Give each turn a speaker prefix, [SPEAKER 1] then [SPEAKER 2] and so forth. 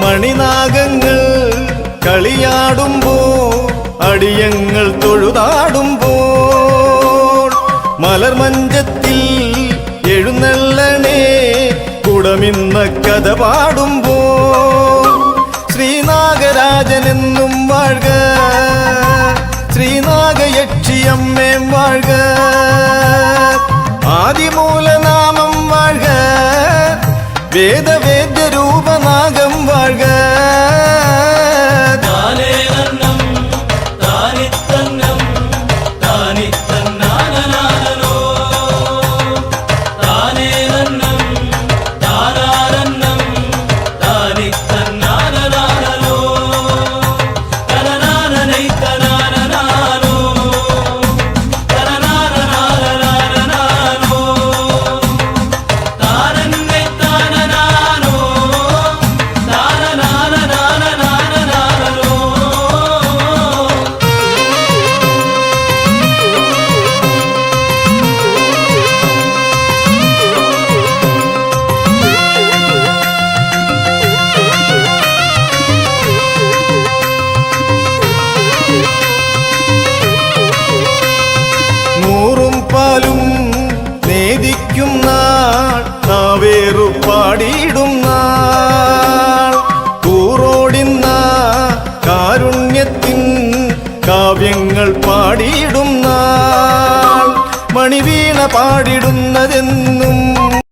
[SPEAKER 1] മണിനാഗങ്ങൾ കളിയാടുമ്പോ അടിയങ്ങൾ തൊഴുതാടുമ്പോ മലർമഞ്ചത്തിൽ എഴുന്നള്ളണേ കുടമിന്ന കഥ പാടുമ്പോ ശ്രീനാഗരാജനെന്നും വാഴ്ക அம்மே வாழ்க. ஆதிமூல நாமம் வாழ்க. வேதவே കാവ്യങ്ങൾ പാടിയിടുന്ന മണിവീണ പാടിടുന്നതെന്നും